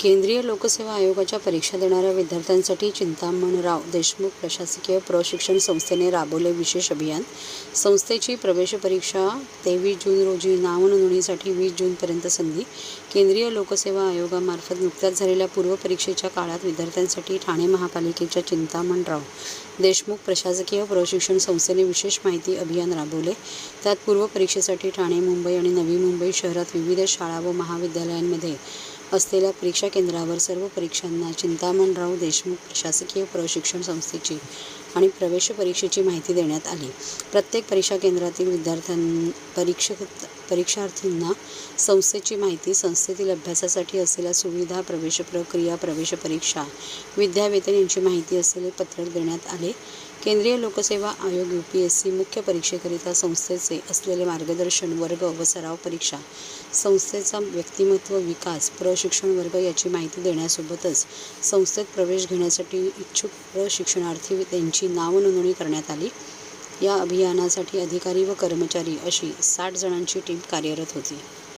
केंद्रीय लोकसेवा आयोगाच्या परीक्षा देणाऱ्या विद्यार्थ्यांसाठी चिंतामणराव देशमुख प्रशासकीय प्रशिक्षण संस्थेने राबवले विशेष अभियान. संस्थेची प्रवेश परीक्षा तेवीस जून रोजी नावनोंदणीसाठी वीस जूनपर्यंत संधी. केंद्रीय लोकसेवा आयोगामार्फत नुकत्याच झालेल्या पूर्वपरीक्षेच्या काळात विद्यार्थ्यांसाठी ठाणे महापालिकेच्या चिंतामणराव देशमुख प्रशासकीय प्रशिक्षण संस्थेने विशेष माहिती अभियान राबवले. त्यात पूर्वपरीक्षेसाठी ठाणे मुंबई आणि नवी मुंबई शहरात विविध शाळा व महाविद्यालयांमध्ये असलेल्या परीक्षा केंद्रावर सर्व परीक्षांना चिंतामणराव देशमुख प्रशासकीय प्रशिक्षण संस्थेची आणि प्रवेश परीक्षेची माहिती देण्यात आली. प्रत्येक परीक्षा केंद्रातील विद्यार्थ्यां परीक्षक परीक्षार्थींना संस्थेची माहिती संस्थेतील अभ्यासासाठी असलेल्या सुविधा प्रवेश प्रक्रिया प्रवेश परीक्षा विद्यावेतन यांची माहिती असलेले पत्रक देण्यात आले. केंद्रीय लोकसेवा आयोग यू पी एस सी मुख्य परीक्षेकरिता संस्थेचे असलेले मार्गदर्शन वर्ग व सराव परीक्षा संस्थेचा व्यक्तिमत्व विकास प्रशिक्षण वर्ग याची माहिती देण्यासोबतच संस्थेत प्रवेश घेण्यासाठी इच्छुक प्रशिक्षणार्थी त्यांची नावनोंदणी करण्यात आली. या अभियानासाठी अधिकारी व कर्मचारी अशी साठ जणांची टीम कार्यरत होती.